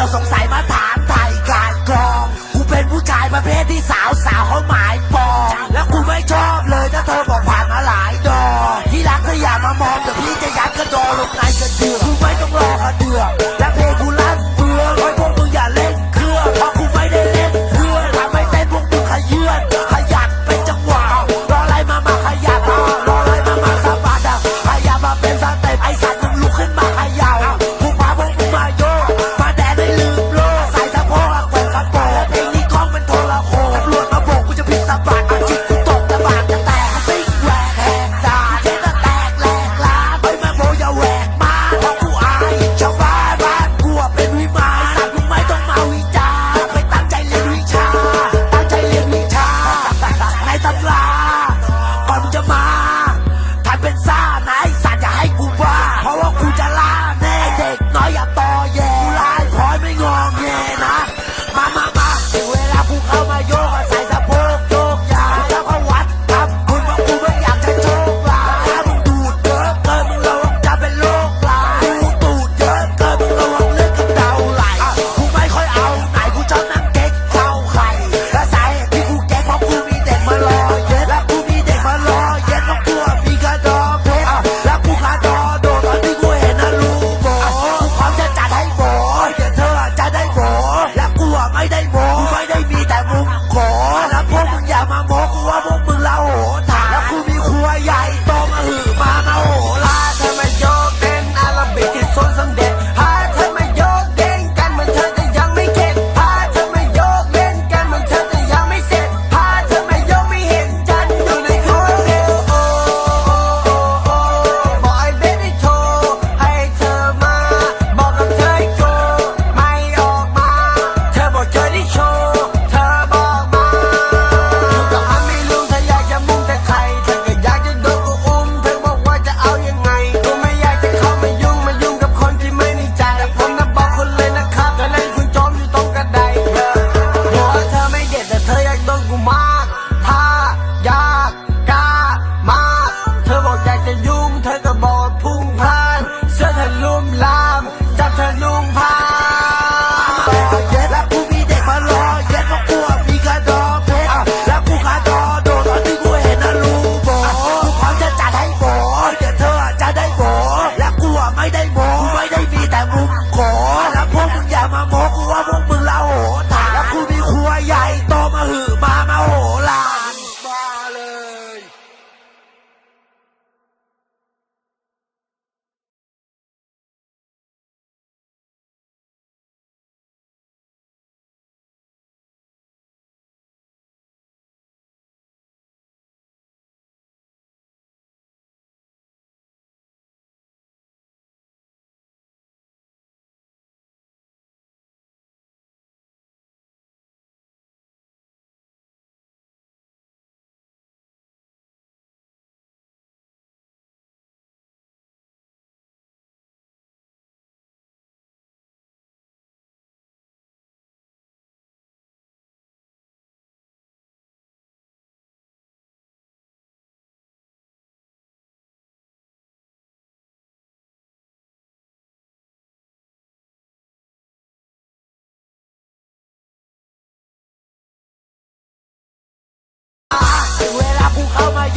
สือสงสัยมาถามไทยการกรองกูเป็นผู้ชายประเภทที่สาวสาวเขาหมายปองแล้วกูไม่ชอบเลยถ้าเธอบอกผ่านมาหลายดอกที่รักก็อย่ามามองเดี๋ยวพี่จะยัดกระโดลงในกระเดือกกูไม่ต้องรอกระเดือก มาโมกูว่าพวกมึงละโหตาแล้วกูมีครัวใหญ่โตมาหือ how my